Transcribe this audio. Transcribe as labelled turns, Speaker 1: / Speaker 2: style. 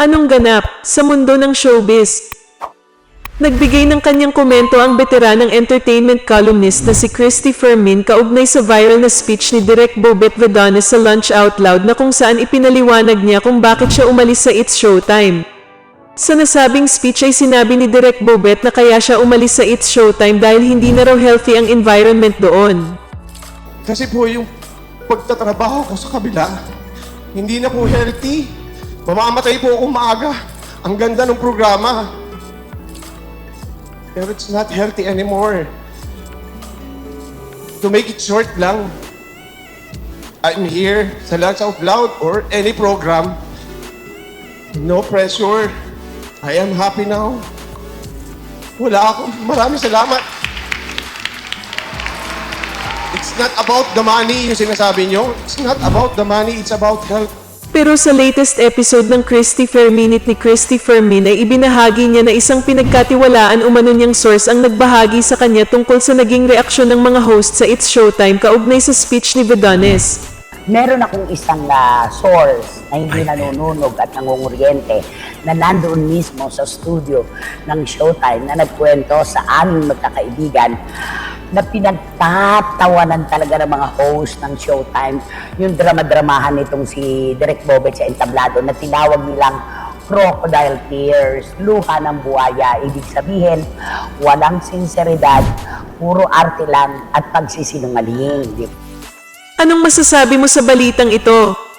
Speaker 1: Anong ganap sa mundo ng showbiz? Nagbigay ng kanyang komento ang veteranang entertainment columnist na si Christy Fermin kaugnay sa viral na speech ni Direk Bobet Vedanes sa Lunch Out Loud na kung saan ipinaliwanag niya kung bakit siya umalis sa It's Showtime. Sa nasabing speech ay sinabi ni Direk Bobet na kaya siya umalis sa It's Showtime dahil hindi na raw healthy ang environment doon.
Speaker 2: Kasi po yung pagtatrabaho ko sa kabila, hindi na po healthy. Mamamatay po akong maaga. Ang ganda ng programa. Pero it's not healthy anymore. To make it short lang, I'm here sa Lunch Out Loud or any program. No pressure. I am happy now. Wala akong maraming salamat. It's not about the money yung sinasabi nyo. It's not about the money, it's about health.
Speaker 1: Pero sa latest episode ng Christy Ferminit ni Christy Fermin ay ibinahagi niya na isang pinagkatiwalaan umano niyang source ang nagbahagi sa kanya tungkol sa naging reaksyon ng mga host sa It's Showtime kaugnay sa speech ni Vedanes.
Speaker 3: meron akong isang na source na hindi nanununog at nangunguryente na nandoon mismo sa studio ng Showtime na nagkwento sa aming magkakaibigan na pinagtatawanan talaga ng mga host ng Showtime yung drama-dramahan nitong si Direk Bobet sa entablado na tinawag nilang crocodile tears, luha ng buhaya. Ibig sabihin, walang sinseridad, puro arte lang at pagsisinungaling.
Speaker 1: Anong masasabi mo sa balitang ito?